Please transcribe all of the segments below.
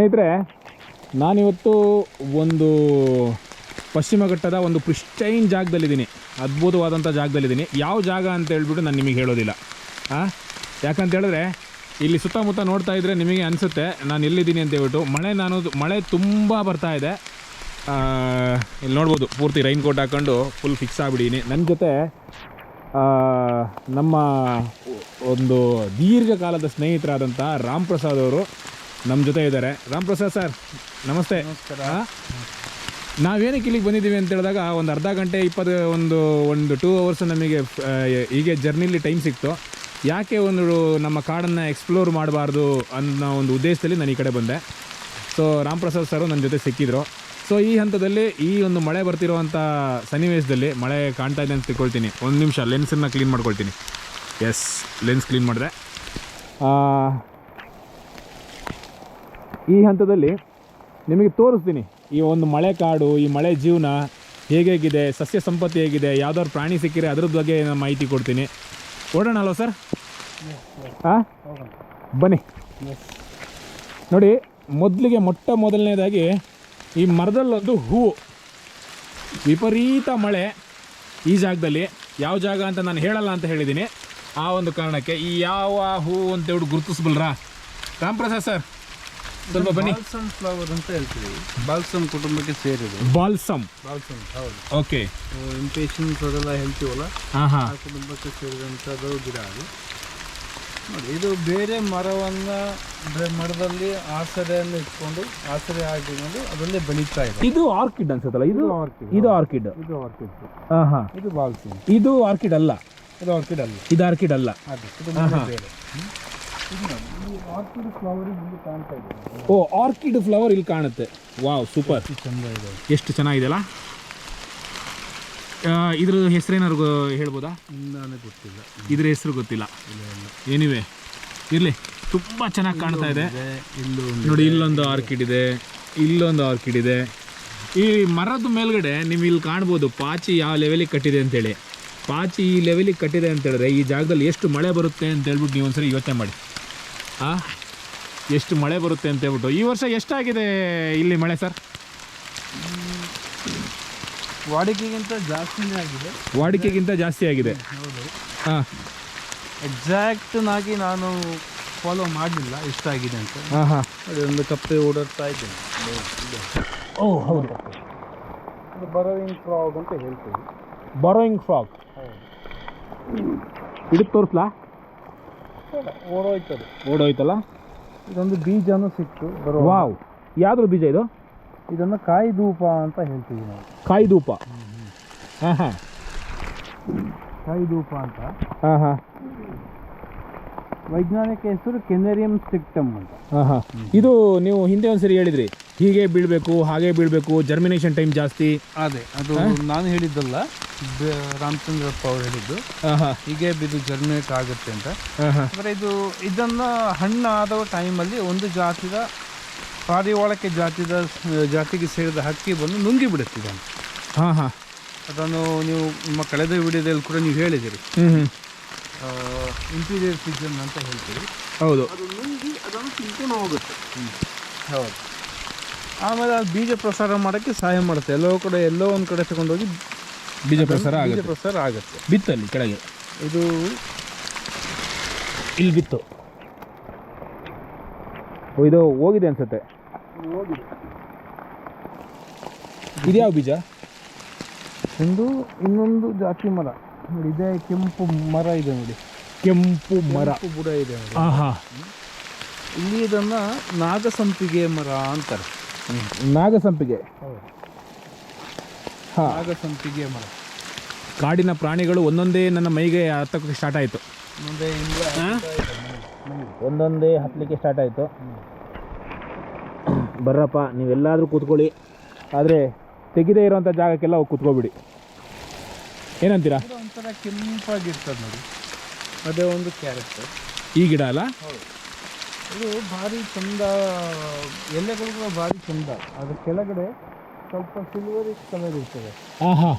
ಸ್ನೇಹಿತರೆ, ನಾನಿವತ್ತು ಒಂದು ಪಶ್ಚಿಮ ಘಟ್ಟದ ಒಂದು ಪ್ರಿಸ್ಟೈನ್ ಜಾಗದಲ್ಲಿದ್ದೀನಿ. ಅದ್ಭುತವಾದಂಥ ಜಾಗದಲ್ಲಿದ್ದೀನಿ. ಯಾವ ಜಾಗ ಅಂತ ಹೇಳ್ಬಿಟ್ಟು ನಾನು ನಿಮಗೆ ಹೇಳೋದಿಲ್ಲ. ಹಾಂ ಯಾಕಂತ ಹೇಳಿದ್ರೆ, ಇಲ್ಲಿ ಸುತ್ತಮುತ್ತ ನೋಡ್ತಾ ಇದ್ದರೆ ನಿಮಗೆ ಅನಿಸುತ್ತೆ, ನಾನು ಎಲ್ಲಿದ್ದೀನಿ ಅಂತ ಹೇಳ್ಬಿಟ್ಟು. ಮಳೆ ನಾನು, ಮಳೆ ತುಂಬ ಬರ್ತಾ ಇದೆ. ಇಲ್ಲಿ ನೋಡ್ಬೋದು, ಪೂರ್ತಿ ರೈನ್ ಕೋಟ್ ಹಾಕ್ಕೊಂಡು ಫುಲ್ ಫಿಕ್ಸ್ ಆಗಿಬಿಡೀನಿ ನನ್ನ ಜೊತೆ ನಮ್ಮ ಒಂದು ದೀರ್ಘಕಾಲದ ಸ್ನೇಹಿತರಾದಂಥ ರಾಮ್ ಪ್ರಸಾದ್ ಅವರು ನಮ್ಮ ಜೊತೆ ಇದ್ದಾರೆ. ರಾಮ್ ಪ್ರಸಾದ್ ಸರ್ ನಮಸ್ತೆ. ನಮಸ್ಕಾರ? ನಾವೇನಕ್ಕೆ ಇಲ್ಲಿಗೆ ಬಂದಿದ್ದೀವಿ ಅಂತ ಹೇಳಿದಾಗ ಒಂದು ಅರ್ಧ ಗಂಟೆ ಇಪ್ಪತ್ತು ಒಂದು ಒಂದು ಟೂ ಅವರ್ಸ್ ನಮಗೆ ಹೀಗೆ ಜರ್ನಿಲಿ ಟೈಮ್ ಸಿಕ್ತು. ಯಾಕೆ ಒಂದು ನಮ್ಮ ಕಾಡನ್ನು ಎಕ್ಸ್ಪ್ಲೋರ್ ಮಾಡಬಾರ್ದು ಅನ್ನೋ ಒಂದು ಉದ್ದೇಶದಲ್ಲಿ ನಾನು ಈ ಕಡೆ ಬಂದೆ. ಸೊ ರಾಮ್ ಪ್ರಸಾದ್ ಸರು ನನ್ನ ಜೊತೆ ಸಿಕ್ಕಿದ್ರು. ಸೊ ಈ ಹಂತದಲ್ಲಿ ಈ ಒಂದು ಮಳೆ ಬರ್ತಿರೋವಂಥ ಸನ್ನಿವೇಶದಲ್ಲಿ ಮಳೆ ಕಾಣ್ತಾ ಇದೆ ಅಂತ ತಿಳ್ಕೊಳ್ತೀನಿ. ಒಂದು ನಿಮಿಷ ಲೆನ್ಸನ್ನು ಕ್ಲೀನ್ ಮಾಡ್ಕೊಳ್ತೀನಿ. ಎಸ್ ಲೆನ್ಸ್ ಕ್ಲೀನ್ ಮಾಡಿದೆ. ಈ ಹಂತದಲ್ಲಿ ನಿಮಗೆ ತೋರಿಸ್ತೀನಿ ಈ ಒಂದು ಮಳೆ ಕಾಡು, ಈ ಮಳೆ ಜೀವನ ಹೇಗೇಗಿದೆ ಸಸ್ಯ ಸಂಪತ್ತಿ ಹೇಗಿದೆ, ಯಾವ್ದಾದ್ರು ಪ್ರಾಣಿ ಸಿಕ್ಕಿರೆ ಅದ್ರ ಬಗ್ಗೆ ನಾನು ಮಾಹಿತಿ ಕೊಡ್ತೀನಿ. ಓಡೋಣ ಅಲ್ವ ಸರ್? ಹಾಂ ಬನ್ನಿ. ನೋಡಿ, ಮೊದಲಿಗೆ ಮೊಟ್ಟ ಮೊದಲನೇದಾಗಿ ಈ ಮರದಲ್ಲೊಂದು ಹೂವು. ವಿಪರೀತ ಮಳೆ ಈ ಜಾಗದಲ್ಲಿ. ಯಾವ ಜಾಗ ಅಂತ ನಾನು ಹೇಳಲ್ಲ ಅಂತ ಹೇಳಿದ್ದೀನಿ. ಆ ಒಂದು ಕಾರಣಕ್ಕೆ ಈ ಯಾವ ಹೂವು ಅಂತ ಹೇಳಿ ಗುರುತಿಸ್ಬಲ್ರಾ ರಾಮ್ ಪ್ರಸಾದ್ ಸರ್. ಸ್ವಲ್ಪ ಬನ್ನಿ. ಬಾಲ್ಸಮ್ ಫ್ಲವರ್ ಅಂತ ಹೇಳ್ತೀವಿ. ಬಾಲ್ಸಮ್ ಕುಟುಂಬಕ್ಕೆ ಸೇರಿದೆ. ಬಾಲ್ಸಮ್. ಬಾಲ್ಸಮ್ ಹೌದು. ಓಕೆ ಇಂಪೇಷನ್ಸ್ ಅದೆಲ್ಲ ಹೇಳ್ತೀವಲ್ಲ? ಹಾಂ ಹಾಂ. ಆ ಕುಟುಂಬಕ್ಕೆ ಸೇರಿದಂಥದ್ದು ಗಿಡ ಅದು. ನೋಡಿ ಇದು ಬೇರೆ ಮರವನ್ನ ಬೆ- ಮರದಲ್ಲಿ ಆಸರೆಯನ್ನು ಇಟ್ಕೊಂಡು ಆಸರೆ ಹಾಕಿಕೊಂಡು ಅದನ್ನೇ ಬೆಳೀತಾ ಇದೆ. ಇದು ಆರ್ಕಿಡ್ ಅನ್ಸುತ್ತಲ್ಲ ಇದು? ಆರ್ಕಿಡ್ ಇದು ಆರ್ಕಿಡ್ ಇದು ಆರ್ಕಿಡ್ ಹಾಂ ಹಾಂ. ಇದು ಬಾಲ್ಸಮ್. ಇದು ಆರ್ಕಿಡ್ ಅಲ್ಲ. ಇದು ಆರ್ಕಿಡ್ ಅಲ್ಲ. ಇದು ಆರ್ಕಿಡ್ ಅಲ್ಲ. ಅದು ಇದು ಬೇರೆ ಓ ಆರ್ಕಿಡ್ ಫ್ಲವರ್ ಇಲ್ಲಿ ಕಾಣುತ್ತೆ. Wow super. ಎಷ್ಟು ಚೆನ್ನಾಗಿದೆಲ್ಲ ಚೆನ್ನಾಗಿದೆಯಲ್ಲ ಇದ್ರ ಹೆಸರೇನಾರು ಹೇಳ್ಬೋದಾ? ಇಂದಾನೆ ಗೊತ್ತಿಲ್ಲ. ಇದ್ರ ಹೆಸರು ಗೊತ್ತಿಲ್ಲ. ಏನಿವೆ ಇರಲಿ. ತುಂಬ ಚೆನ್ನಾಗಿ ಕಾಣ್ತಾ ಇದೆ. ಇದೆ ನೋಡಿ ಇಲ್ಲೊಂದು ಆರ್ಕಿಡ್ ಇದೆ ಇಲ್ಲೊಂದು ಆರ್ಕಿಡ್ ಇದೆ. ಈ ಮರದ ಮೇಲ್ಗಡೆ ನೀವು ಇಲ್ಲಿ ಕಾಣ್ಬೋದು ಪಾಚಿ ಯಾವ ಲೆವೆಲಿಗೆ ಕಟ್ಟಿದೆ ಅಂತೇಳಿ. ಪಾಚಿ ಈ ಲೆವೆಲಿಗೆ ಕಟ್ಟಿದೆ ಅಂತ ಹೇಳಿದ್ರೆ ಈ ಜಾಗದಲ್ಲಿ ಎಷ್ಟು ಮಳೆ ಬರುತ್ತೆ ಅಂತ ಹೇಳ್ಬಿಟ್ಟು ನೀವು ಒಂದ್ಸರಿ ಯೋಚನೆ ಮಾಡಿ. ಆ? ಎಷ್ಟು ಮಳೆ ಬರುತ್ತೆ ಅಂತ ಹೇಳ್ಬಿಟ್ಟು. ಈ ವರ್ಷ ಎಷ್ಟಾಗಿದೆ ಇಲ್ಲಿ ಮಳೆ ಸರ್? ವಾಡಿಕೆಗಿಂತ ಜಾಸ್ತಿನೇ ಆಗಿದೆ. ವಾಡಿಕೆಗಿಂತ ಜಾಸ್ತಿ ಆಗಿದೆ. ಹೌದು. ಹಾಂ ಎಕ್ಸಾಕ್ಟ್ ಆಗಿ ನಾನು ಫಾಲೋ ಮಾಡಲಿಲ್ಲ ಎಷ್ಟಾಗಿದೆ ಅಂತ. ಹಾಂ ಹಾಂ. ಅದೊಂದು ಒಂದು ಕಪ್ಪೆ ಓಡಾಡ್ತಾ ಇದ್ದೇನೆ. ಓ ಹೌದು. ಬರೋಯಿಂಗ್ ಫ್ರಾಗ್ ಅಂತ ಹೇಳ್ತೀವಿ. ಬರೋಯಿಂಗ್ ಫ್ರಾಕ್ ಹಿಡಿದು ತೋರಿಸ್ಲಾ? ಓಡೋಯ್ತದೆ. ಓಡೋಯ್ತಲ್ಲ? ಇದೊಂದು ಬೀಜನೂ ಸಿಕ್ತು ಬರೋ ವಾವ್. ಯಾವ್ದ್ರ ಬೀಜ ಇದು? ಇದನ್ನು ಕಾಯಿ ಧೂಪ ಅಂತ ಹೇಳ್ತೀವಿ ನಾವು. ಕಾಯಿ ಧೂಪ. ಹಾಂ ಹಾಂ ಕಾಯಿ ಧೂಪ ಅಂತ. ಹಾಂ ಹಾಂ. ವೈಜ್ಞಾನಿಕ ಹೆಸರು ಕೆನೆರಿಯಂ ಸಿಕ್ಟಮ್ ಅಂತ. ಹಾಂ ಹಾಂ. ಇದು ನೀವು ಹಿಂದೆ ಒಂದ್ಸರಿ ಹೇಳಿದ್ರಿ. ಹೀಗೆ ಬೀಳಬೇಕು ಹಾಗೆ ಬೀಳಬೇಕು ಜರ್ಮಿನೇಷನ್ ಟೈಮ್ ಜಾಸ್ತಿ. ಅದೇ ಅದು ನಾನು ಹೇಳಿದ್ದಲ್ಲ. ರಾಮಚಂದ್ರಪ್ಪ ಅವ್ರು ಹೇಳಿದ್ದು. ಹಾಂ ಹಾಂ ಹೀಗೆ ಬಿದ್ದು ಜರ್ಮಿನೇಟ್ ಆಗುತ್ತೆ ಅಂತ. ಅಂದ್ರೆ ಇದು ಇದನ್ನು ಹಣ್ಣಾದ ಟೈಮಲ್ಲಿ ಒಂದು ಜಾತಿದ ಪಾರಿವಾಳಕ್ಕೆ ಜಾತಿದ ಜಾತಿಗೆ ಸೇರಿದ ಹಕ್ಕಿ ಬಂದು ನುಂಗಿ ಬಿಡುತ್ತೆ ಇದನ್ನು ಹಾಂ ಹಾಂ ಅದನ್ನು ನೀವು ನಿಮ್ಮ ಕಳೆದ ವಿಡಿಯೋದಲ್ಲಿ ಕೂಡ ನೀವು ಹೇಳಿದಿರಿ. ಇಂಟೀರಿಯರ್ ಸೀಸನ್ ಅಂತ ಹೇಳ್ತೀವಿ ಹೌದು. ಅದು ನುಂಗಿ ಅದನ್ನು ತಿಂಕೊಂಡು ಹೋಗುತ್ತೆ. ಹೌದು. ಆಮೇಲೆ ಅದು ಬೀಜ ಪ್ರಸಾರ ಮಾಡೋಕ್ಕೆ ಸಹಾಯ ಮಾಡುತ್ತೆ. ಎಲ್ಲೋ ಕಡೆ ಎಲ್ಲೋ ಒಂದು ಕಡೆ ತಗೊಂಡೋಗಿ ಬೀಜ ಪ್ರಸಾರ ಬೀಜ ಆಗುತ್ತೆ. ಪ್ರಸಾರ ಆಗುತ್ತೆ. ಬಿತ್ತಲ್ಲಿ ಕೆಳಗೆ. ಇದು ಇಲ್ಲಿ ಬಿತ್ತು. ಓ, ಇದು ಹೋಗಿದೆ ಅನ್ಸುತ್ತೆ. ಇದ್ಯಾವ ಬೀಜ? ಒಂದು ಇನ್ನೊಂದು ಜಾತಿ ಮರ. ನೋಡಿ ಇದೇ ಕೆಂಪು ಮರ ಇದೆ ನೋಡಿ. ಕೆಂಪು ಮರ. ಕೆಂಪು ಬುಡ ಇದೆ ನೋಡಿ. ಹಾಂ ಹಾಂ ಇಲ್ಲಿ ಇದನ್ನ ನಾಗಸಂಪಿಗೆ ಮರ ಅಂತಾರೆ. ನಾಗಸಂಪಿಗೆ. ಹಾಂ. ಸಂಪಿಗೆ ಮರ. ಕಾಡಿನ ಪ್ರಾಣಿಗಳು ಒಂದೊಂದೇ ನನ್ನ ಮೈಗೆ ಹತ್ತಕ್ಕೆ ಸ್ಟಾರ್ಟ್ ಆಯಿತು. ಮುಂದೆ ಒಂದೊಂದೇ ಹತ್ತಲಿಕ್ಕೆ ಸ್ಟಾರ್ಟ್ ಆಯಿತು. ಬರ್ರಪ್ಪ ನೀವೆಲ್ಲಾದರೂ ಕೂತ್ಕೊಳ್ಳಿ. ಆದರೆ ತೆಗೆದೇ ಇರೋವಂಥ ಜಾಗಕ್ಕೆಲ್ಲ ಹೋಗಿ ಕೂತ್ಕೊಬಿಡಿ. ಏನಂತೀರಾ? ಇದು ಒಂಥರ ಕೆಂಪಾಗಿರ್ತದೆ ನೋಡಿ. ಅದೇ ಒಂದು ಕ್ಯಾರೆಕ್ಟರ್ ಈ ಗಿಡ ಅಲ್ಲ? ಇದು ಭಾರಿ ಚಂದ ಎಲ್ಲೆಗಳಿಗೂ ಭಾರಿ ಚಂದ. ಅದ್ರ ಕೆಳಗಡೆ ಸ್ವಲ್ಪ ಸಿಲ್ವರಿಶ್ ಕಲರ್ ಇರ್ತದೆ. ಹಾಂ ಹಾಂ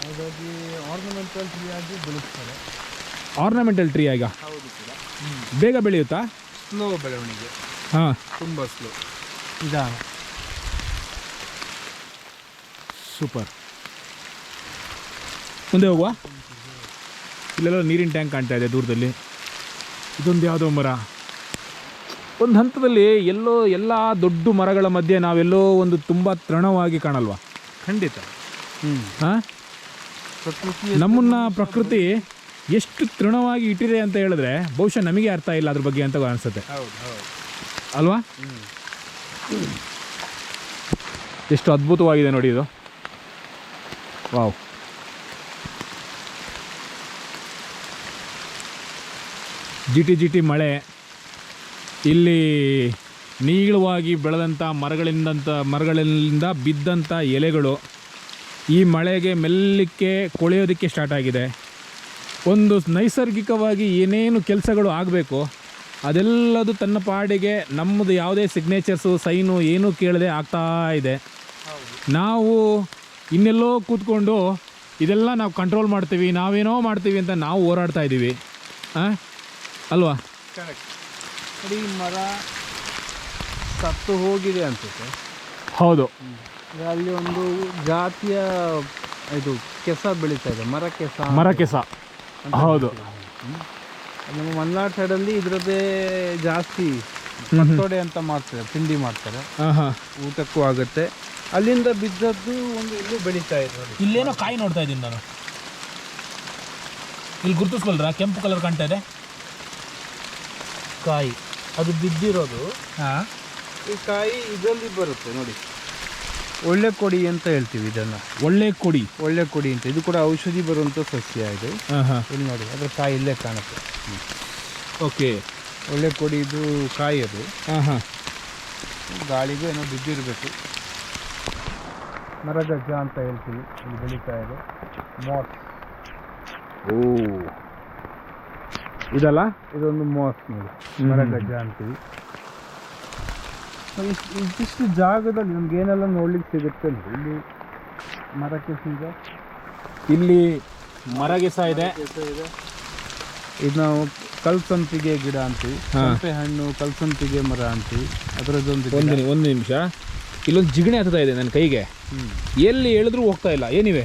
ಹಾಗಾಗಿ ಆರ್ನಮೆಂಟಲ್ ಟ್ರೀ ಆಗಿ ಬೆಳೆಸ್ತಾರೆ. ಆರ್ನಮೆಂಟಲ್ ಟ್ರೀ ಈಗ ಹೌದು ಕೂಡ. ಬೇಗ ಬೆಳೆಯುತ್ತಾ? ಸ್ಲೋ ಬೆಳವಣಿಗೆ. ಹಾಂ. ತುಂಬ ಸ್ಲೋ ನಿಧಾನ ಸೂಪರ್ ಮುಂದೆ ಹೋಗುವ? ಇಲ್ಲೆಲ್ಲ ನೀರಿನ ಟ್ಯಾಂಕ್ ಕಾಣ್ತಾ ಇದೆ ದೂರದಲ್ಲಿ. ಇದೊಂದು ಯಾವುದೋ ಮರ. ಒಂದು ಹಂತದಲ್ಲಿ ಎಲ್ಲೋ ಎಲ್ಲ ದೊಡ್ಡ ಮರಗಳ ಮಧ್ಯೆ ನಾವೆಲ್ಲೋ ಒಂದು ತುಂಬ ತೃಣವಾಗಿ ಕಾಣಲ್ವಾ? ಖಂಡಿತ. ಹ್ಞೂ ಹಾಂ? ನಮ್ಮನ್ನ ಪ್ರಕೃತಿ ಎಷ್ಟು ತೃಣವಾಗಿ ಇಟ್ಟಿದೆ ಅಂತ ಹೇಳಿದ್ರೆ ಬಹುಶಃ ನಮಗೆ ಅರ್ಥ ಇಲ್ಲ ಅದ್ರ ಬಗ್ಗೆ ಅಂತ ಅನಿಸುತ್ತೆ. ಹೌದು ಹೌದು. ಅಲ್ವಾ? ಎಷ್ಟು ಅದ್ಭುತವಾಗಿದೆ ನೋಡಿ ಇದು. ವಾವ್. ಜಿಟಿ ಜಿಟಿ ಮಳೆ ಇಲ್ಲಿ ನೀಳವಾಗಿ ಬೆಳೆದಂಥ ಮರಗಳಿಂದಂಥ ಮರಗಳಿಂದ ಬಿದ್ದಂಥ ಎಲೆಗಳು ಈ ಮಳೆಗೆ ಮೆಲ್ಲಕ್ಕೆ ಕೊಳೆಯೋದಕ್ಕೆ ಸ್ಟಾರ್ಟ್ ಆಗಿದೆ. ಒಂದು ನೈಸರ್ಗಿಕವಾಗಿ ಏನೇನು ಕೆಲಸಗಳು ಆಗಬೇಕು, ಅದೆಲ್ಲದು ತನ್ನ ಪಾಡಿಗೆ ನಮ್ಮದು ಯಾವುದೇ ಸಿಗ್ನೇಚರ್ಸು ಸೈನು ಏನೂ ಕೇಳದೆ ಆಗ್ತಾ ಇದೆ. ನಾವು ಇನ್ನೆಲ್ಲೋ ಕೂತ್ಕೊಂಡು ಇದೆಲ್ಲ ನಾವು ಕಂಟ್ರೋಲ್ ಮಾಡ್ತೀವಿ, ನಾವೇನೋ ಮಾಡ್ತೀವಿ ಅಂತ ನಾವು ಹೋರಾಡ್ತಾ ಇದ್ದೀವಿ. ಹಾಂ ಅಲ್ವಾ? ಈ ಮರ ಸತ್ತು ಹೋಗಿದೆ ಅನ್ಸುತ್ತೆ. ಹೌದು. ಅಲ್ಲಿ ಒಂದು ಜಾತಿಯ ಇದು ಕೆಸ ಬೆಳೀತಾ ಇದೆ ಮರ ಕೆಸ ಮರ ಕೆಸ. ಹೌದು. ನಮ್ಮ ಮಲ್ನಾಡ್ ಸೈಡಲ್ಲಿ ಇದರದ್ದೇ ಜಾಸ್ತಿ ಮತ್ತೋಡೆ ಅಂತ ಮಾಡ್ತಾರೆ ತಿಂಡಿ ಮಾಡ್ತಾರೆ. ಹಾಂ ಹಾಂ. ಊಟಕ್ಕೂ ಆಗುತ್ತೆ. ಅಲ್ಲಿಂದ ಬಿದ್ದದ್ದು ಒಂದು ಇಲ್ಲೂ ಬೆಳೀತಾ ಇದೆ ನೋಡಿ ಇಲ್ಲೇನೋ ಕಾಯಿ ನೋಡ್ತಾ ಇದ್ದೀನಿ ನಾನು. ಇಲ್ಲಿ ಗುರುತಿಸ್ಬಲ್ರಾ ಕೆಂಪು ಕಲರ್ ಕಾಣ್ತಾ ಇದೆ? ಕಾಯಿ. ಅದು ಬಿದ್ದಿರೋದು. ಹಾಂ. ಈ ಕಾಯಿ ಇದರಲ್ಲಿ ಬರುತ್ತೆ ನೋಡಿ. ಒಳ್ಳೆ ಕೊಡಿ ಅಂತ ಹೇಳ್ತೀವಿ ಇದನ್ನ. ಒಳ್ಳೆ ಕೊಡಿ. ಒಳ್ಳೆ ಕೊಡಿ ಅಂತ. ಇದು ಕೂಡ ಔಷಧಿ ಬರುವಂಥ ಸಸ್ಯ ಇದು. ಹಾಂ ಹಾಂ. ಇಲ್ಲಿ ನೋಡಿ ಅದ್ರ ಕಾಯಿ ಇಲ್ಲೇ ಕಾಣುತ್ತೆ. ಓಕೆ. ಒಳ್ಳೆ ಕೊಡಿ ಇದು ಕಾಯಿ ಅದು. ಹಾಂ ಹಾಂ. ಗಾಳಿಗೆ ಏನೋ ಬಿದ್ದಿರಬೇಕು. ಮರಗಜ್ಜ ಅಂತ ಹೇಳ್ತೀವಿ ಇಲ್ಲಿ ಬೆಳೀತಾ ಇದೆ. ಮೋಟ್ ಓ. ಇದಲ್ಲ? ಇದೊಂದು ಮೋಸ್ ನೋಡಿ ಮರ ಮರಗಜ್ಜ ಅಂತೀವಿ. ಇಷ್ಟಿಷ್ಟು ಜಾಗದಲ್ಲಿ ನಮ್ಗೆ ಏನೆಲ್ಲ ನೋಡ್ಲಿಕ್ಕೆ ಸಿಗುತ್ತೆ ಅಂದ್ರೆ ಇಲ್ಲಿ ಮರಕ್ಕೆ ಸೀಗ ಇಲ್ಲಿ ಮರಗೆಸ ಇದೆ. ಇದು. ನಾವು ಕಲ್ಸಂಪಿಗೆ ಗಿಡ ಅಂತೀವಿ. ಸಂಪೆ ಹಣ್ಣು ಕಲ್ಸಂಪಿಗೆ ಮರ ಅಂತೀವಿ. ಅದರದ್ದೊಂದು ಒಂದು ಒಂದು ನಿಮಿಷ. ಇಲ್ಲೊಂದು ಜಿಗಣೆ ಹತ್ತದ ಇದೆ ನನ್ನ ಕೈಗೆ. ಹ್ಮ್. ಎಲ್ಲಿ ಹೇಳಿದ್ರು ಹೋಗ್ತಾ ಇಲ್ಲ. ಏನಿವೆ?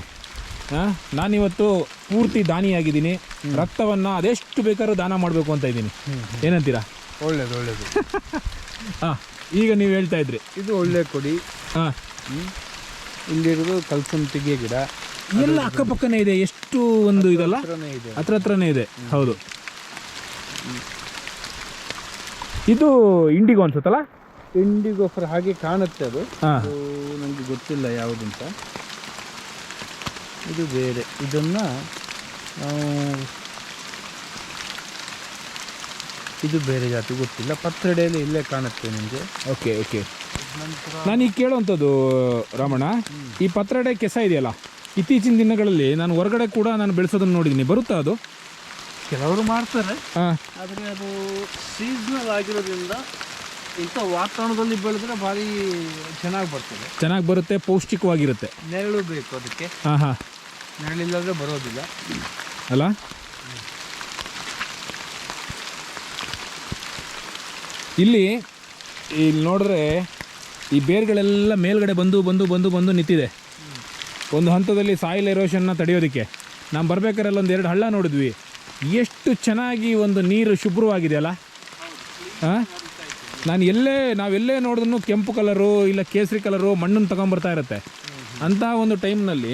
ಹಾಂ? ನಾನಿವತ್ತು ಪೂರ್ತಿ ದಾನಿಯಾಗಿದ್ದೀನಿ. ರಕ್ತವನ್ನು ಅದೆಷ್ಟು ಬೇಕಾದ್ರೂ ದಾನ ಮಾಡಬೇಕು ಅಂತ ಇದ್ದೀನಿ. ಏನಂತೀರಾ? ಒಳ್ಳೇದು ಒಳ್ಳೇದು. ಹಾಂ ಈಗ ನೀವು ಹೇಳ್ತಾ ಇದ್ರಿ. ಇದು ಒಳ್ಳೆ ಕೊಡಿ. ಹಾಂ. ಇಲ್ಲಿರೋದು ಕಲ್ಸನ್ ಕಲ್ಸಂಪಿಗೆ ಗಿಡ. ಎಲ್ಲ ಅಕ್ಕಪಕ್ಕನೇ ಇದೆ ಎಷ್ಟು ಒಂದು ಇದಲ್ಲ? ಹತ್ರ ಹತ್ರನೇ ಇದೆ ಹೌದು. ಇದು ಇಂಡಿಗೋ ಅನ್ಸುತ್ತಲ್ಲ? ಇಂಡಿಗೋಫರ್ ಹಾಗೆ ಕಾಣುತ್ತೆ ಅದು. ನನಗೆ ಗೊತ್ತಿಲ್ಲ ಯಾವುದಂತ ಇದು ಬೇರೆ. ಇದನ್ನ ನಾವು ಇದು ಬೇರೆ ಜಾತಿ ಗೊತ್ತಿಲ್ಲ. ಪತ್ರಡೆಯಲ್ಲಿ ಇಲ್ಲೇ ಕಾಣುತ್ತೆ ನಿಮಗೆ. ಓಕೆ ಓಕೆ ನಾನು ಈಗ ಕೇಳುವಂಥದ್ದು ರಾಮಣ್ಣ ಈ ಪತ್ರಡೆ ಕೆಸ ಇದೆಯಲ್ಲ? ಇತ್ತೀಚಿನ ದಿನಗಳಲ್ಲಿ ನಾನು ಹೊರಗಡೆ ಕೂಡ ನಾನು ಬೆಳೆಸೋದನ್ನು ನೋಡಿದ್ದೀನಿ ಬರುತ್ತಾ ಅದು? ಕೆಲವರು ಮಾಡ್ತಾರೆ. ಆದರೆ ಅದು ಸೀಸನಲ್ ಆಗಿರೋದ್ರಿಂದ ಇಂಥ ವಾತಾವರಣದಲ್ಲಿ ಬೆಳೆದ್ರೆ ಭಾರಿ ಚೆನ್ನಾಗಿ ಬರ್ತದೆ. ಚೆನ್ನಾಗಿ ಬರುತ್ತೆ ಪೌಷ್ಟಿಕವಾಗಿರುತ್ತೆ. ನೆರಳು ಬೇಕು ಅದಕ್ಕೆ. ಹಾಂ ಹಾಂ. ನೆರಳಿಲ್ಲದ್ರೆ ಬರೋದಿಲ್ಲ. ಅಲ್ಲ? ಇಲ್ಲಿ ಇಲ್ಲಿ ನೋಡಿದ್ರೆ ಈ ಬೇರ್ಗಳೆಲ್ಲ ಮೇಲ್ಗಡೆ ಬಂದು ಬಂದು ಬಂದು ಬಂದು ನಿಂತಿದೆ. ಒಂದು ಹಂತದಲ್ಲಿ ಸಾಯಿಲ್ ಎರೋಷನ್ನ ತಡೆಯೋದಕ್ಕೆ. ನಾವು ಬರ್ಬೇಕಾದ್ರೆ ಒಂದು ಎರಡು ಹಳ್ಳ ನೋಡಿದ್ವಿ. ಎಷ್ಟು ಚೆನ್ನಾಗಿ ಒಂದು ನೀರು ಶುಭ್ರವಾಗಿದೆಯಲ್ಲ ಹಾಂ ನಾನು ಎಲ್ಲೇ, ನಾವೆಲ್ಲೇ ನೋಡಿದ್ರು ಕೆಂಪು ಕಲರು ಇಲ್ಲ ಕೇಸರಿ ಕಲರು ಮಣ್ಣನ್ನು ತಗೊಂಬರ್ತಾ ಇರುತ್ತೆ. ಅಂತಹ ಒಂದು ಟೈಮ್ನಲ್ಲಿ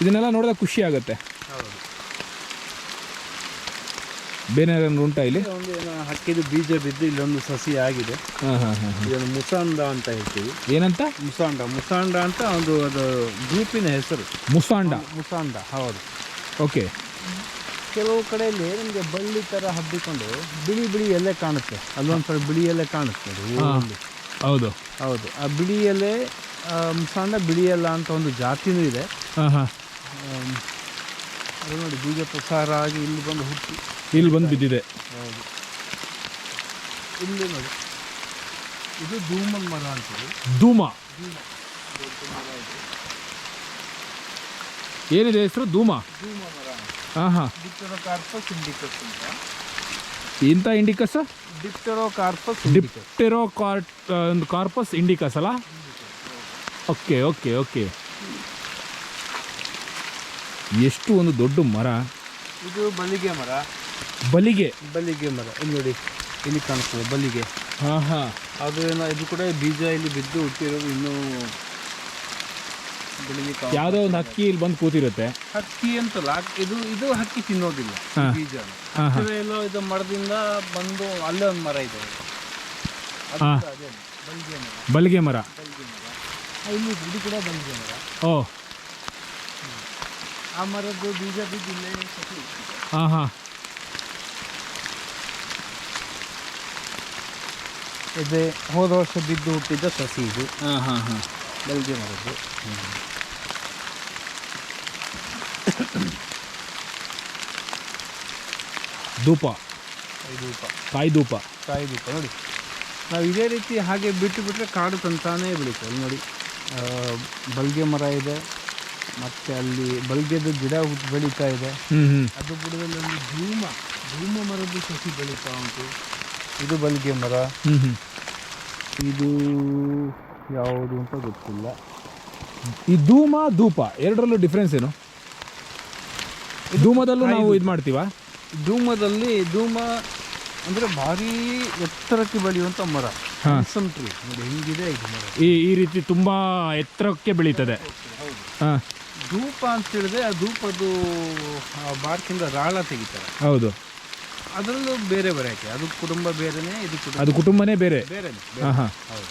ಇದನ್ನೆಲ್ಲ ನೋಡಿದಾಗ ಖುಷಿ ಆಗುತ್ತೆ ಹೌದು ಬೇರೆ ಏನಾದ್ರು ಉಂಟಾ ಇಲ್ಲಿ? ಒಂದು ಏನೋ ಹಕ್ಕಿದು ಬೀಜ ಬಿದ್ದು ಇಲ್ಲೊಂದು ಸಸಿ ಆಗಿದೆ. ಹಾಂ ಹಾಂ ಹಾಂ ಇದನ್ನು ಮುಸಾಂಡ ಅಂತ ಹೇಳ್ತೀವಿ. ಏನಂತ? ಮುಸಾಂಡ. ಮುಸಾಂಡ ಅಂತ ಒಂದು ಅದು ಗ್ರೂಪಿನ ಹೆಸರು. ಮುಸಾಂಡ. ಮುಸಾಂಡ. ಹೌದು. ಓಕೆ. ಕೆಲವು ಕಡೆಯಲ್ಲಿ ನಿಮಗೆ ಬಳ್ಳಿ ಥರ ಹಬ್ಬಿಕೊಂಡು ಬಿಳಿ ಬಿಳಿ ಎಲೆ ಕಾಣುತ್ತೆ. ಅಲ್ಲೊಂದು ಬಿಳಿ ಎಲೆ ಕಾಣುತ್ತೆ ಅದು ಹೂವಲ್ಲಿ. ಹೌದು. ಹೌದು. ಆ ಬಿಳಿ ಎಲೆ ಆ, ಮುಸಾಂಡ ಬಿಳಿ ಎಲೆ ಅಂತ ಒಂದು ಜಾತಿನೂ ಇದೆ. ಹಾಂ ಹಾಂ. ಅದು ನೋಡಿ ಬೀಜ ಪ್ರಸಾರ ಆಗಿ ಇಲ್ಲಿ ಬಂದು ಹುಟ್ಟಿ. ಇಲ್ಲಿ ಬಂದು ಬಿದ್ದಿದೆ. ಹೌದು ಇಲ್ಲಿ ನೋಡಿ ಇದು ಧೂಮನ್ ಮರ ಅಂತೀವಿ ಧೂಮ. ಏನಿದೆ ಹೆಸರು? ಧೂಮ. ಧೂಮ ಮರ. ಅಂತ ಹಾಂ ಹಾಂ ಇದರ ಅರ್ಥ ಸಿಂಡಿಕಸ್ ಅಂತ. ಇಂಥ ಇಂಡಿಕಸ್? ಡಿಪ್ಟೆರೋ ಕಾರ್ಪಸ್ ಡಿಪ್ಟೆರೋ ಒಂದು ಕಾರ್ಪಸ್ ಇಂಡಿಕಸ್ ಅಲ್ಲ? Okay okay okay. ಎಷ್ಟು ಒಂದು ದೊಡ್ಡ ಮರ. ಇದು ಮಲ್ಲಿಗೆ ಮರ. ಬಲಿಗೆ. ಬಲಿಗೆ ಮರ. ಇಲ್ಲಿ ನೋಡಿ ಇಲ್ಲಿ ಕಾಣಿಸ್ತದೆ ಬಲಿಗೆ. ಹಾಂ ಹಾಂ. ಅದು ಏನೋ ಇದು ಕೂಡ ಬೀಜ ಇಲ್ಲಿ ಬಿದ್ದು ಹುಟ್ಟಿರೋದು ಇನ್ನೂ ಬೆಳಿಗ್ಗೆ. ಯಾವುದೋ ಒಂದು ಹಕ್ಕಿ ಇಲ್ಲಿ ಬಂದು ಕೂತಿರುತ್ತೆ. ಹಕ್ಕಿ ಅಂತಲ್ಲ ಇದು ಇದು ಹಕ್ಕಿ ತಿನ್ನೋದಿಲ್ಲ ಹಾ. ಬೀಜ ಹಾಂ ಹಾಂ. ಎಲ್ಲೋ ಇದು ಮರದಿಂದ ಬಂದು ಅಲ್ಲೇ ಒಂದು ಮರ ಇದೆ. ಅದು ಹಾ. ಕೂಡ ಅದೇ ಬಲ್ಗೆ ಮರ. ಬಲಿಗೆ ಮರ. ಬಲ್ಗೆ ಮರ. ಆ, ಇಲ್ಲಿ ಇದು ಕೂಡ ಬಲ್ಗೆ ಮರ. ಓ. ಆ ಮರದ್ದು ಬೀಜ ಬಿದ್ದು ಇಲ್ಲೇ ಸಸಿ ಹಾಂ ಹಾಂ. ಇದೆ ಹೋದ ವರ್ಷ ಬಿದ್ದು ಹುಟ್ಟಿದ್ದ ಸಸಿ ಇದು ಹಾಂ ಹಾಂ ಹಾಂ. ಬೆಳಗ್ಗೆ ಮರದ್ದು. ಧೂಪ. ಧೂಪ. ಕಾಯಿ ಧೂಪ. ಕಾಯಿ ಧೂಪ ನೋಡಿ. ನಾವು ಇದೇ ರೀತಿ ಹಾಗೆ ಬಿಟ್ಟು ಬಿಟ್ಟರೆ ಕಾಡು ತಂತಾನೇ ಬೆಳೀತದೆ ಅಲ್ಲಿ ನೋಡಿ ಬಲ್ಗೆ ಮರ ಇದೆ ಮತ್ತು ಅಲ್ಲಿ ಬಲ್ಗೆದು ಗಿಡ ಬೆಳೀತಾ ಇದೆ. ಅದು ಬುಡದಲ್ಲಿ ಒಂದು ಧೂಮ. ಧೂಮ ಮರದ್ದು ಸಸಿ ಬೆಳೀತಾ ಉಂಟು. ಇದು ಬಲ್ಗೆ ಮರ. ಇದು ಯಾವುದು ಅಂತ ಗೊತ್ತಿಲ್ಲ. ಈ ಧೂಮ ಧೂಪ ಎರಡರಲ್ಲೂ ಡಿಫ್ರೆನ್ಸ್ ಏನು? ಧೂಮದಲ್ಲೂ ನಾವು ಇದು ಮಾಡ್ತೀವ? ಧೂಮದಲ್ಲಿ ಧೂಮ ಅಂದರೆ ಭಾರಿ ಎತ್ತರಕ್ಕೆ ಬೆಳೆಯುವಂಥ ಮರ. ಟ್ರೀ ನೋಡಿ ಹೆಂಗಿದೆ ಇದು ಮರ. ಈ ಈ ರೀತಿ ತುಂಬ ಎತ್ತರಕ್ಕೆ ಬೆಳೀತದೆ. ಹೌದು. ಹಾಂ. ಧೂಪ ಅಂತ ಹೇಳಿದ್ರೆ ಆ ಧೂಪದ್ದು ಬಾರ್ಕಿಂದ ರಾಳ ತೆಗಿತಾರೆ. ಹೌದು. ಅದರಲ್ಲೂ ಬೇರೆ ಬರೆಯಕ್ಕೆ ಅದು ಕುಟುಂಬ ಬೇರೆನೇ ಇದು ಕುಟುಂಬ ಅದು ಕುಟುಂಬನೇ ಬೇರೆ. ಬೇರೆ. ಹಾಂ ಹಾಂ ಹೌದು.